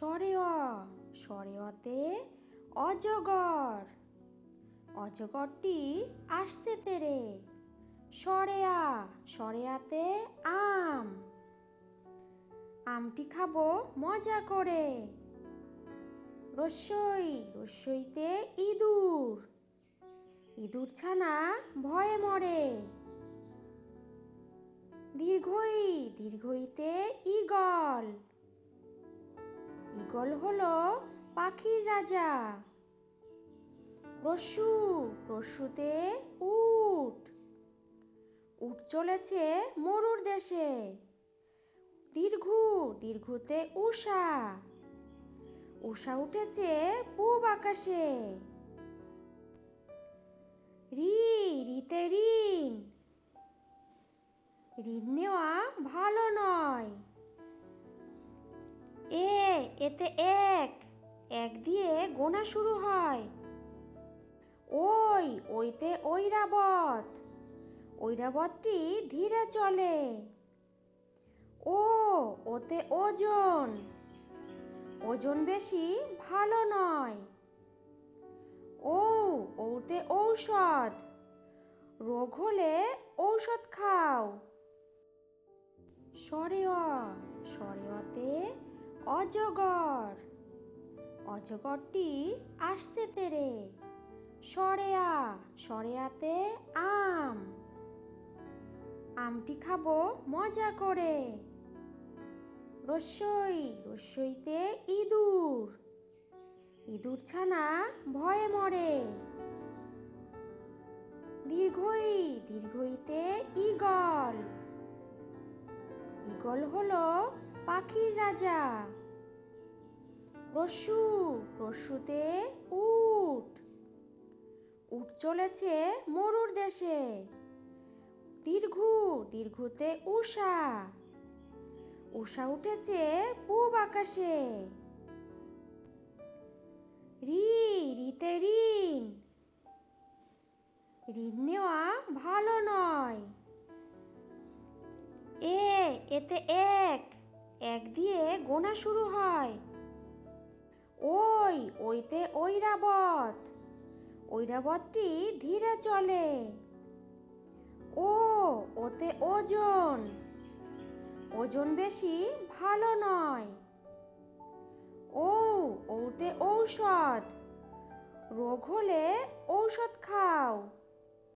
সরেয়, সরেয়তে অজগর। অজগরটি আসছে তেরে। সরেয়া, সরেয়াতে আম। আমটি খাব মজা করে। রস্যই রসইতে ইঁদুর। ইঁদুর ছানা ভয়ে মরে। দীর্ঘই, দীর্ঘইতে ঈগল। ঈগল হলো পাখির রাজা। রস্যু রস্যুতে উট। উট চলেছে মরুর দেশে। দীর্ঘ, দীর্ঘতে উষা উষা উঠেছে পূব আকাশে। রি, রিতে ঋণ। ঋণ নেওয়া ভালো নয়। এতে এক এক দিয়ে গোনা শুরু হয়। ওই, ওইতে ঐরাবত। ঐরাবতটি ধীরে চলে। ও, ওতে ওজন। ওজন বেশি ভালো নয়। ও, ওতে ঔষধ। রোগ হলে ঔষধ খাও। সরেয়, সরেয়তে অজগর। অজগরটি আসছে তেরে। সরেয়া, সরেয়াতে আম। আমটি খাব মজা করে। রস্যই রসইতে ইঁদুর। ইঁদুর ছানা ভয়ে মরে। দীর্ঘই, দীর্ঘইতে ঈগল। ঈগল হলো পাখির রাজা। রস্যু রস্যুতে উট। উট চলেছে মরুর দেশে। দীর্ঘ, দীর্ঘতে উষা উষা উঠেছে পূব আকাশে। রি, রিতে ঋণ। ঋণ নেওয়া ভালো নয়। এ, এতে এক। এক দিয়ে গোনা শুরু হয়। ওই, ওইতে ঐরাবত। ঐরাবতটি ধীরে চলে। ও, ওতে ওজন। ওজন বেশি ভালো নয়। ও, ওতে ঔষধ। রোগ হলে ঔষধ খাও।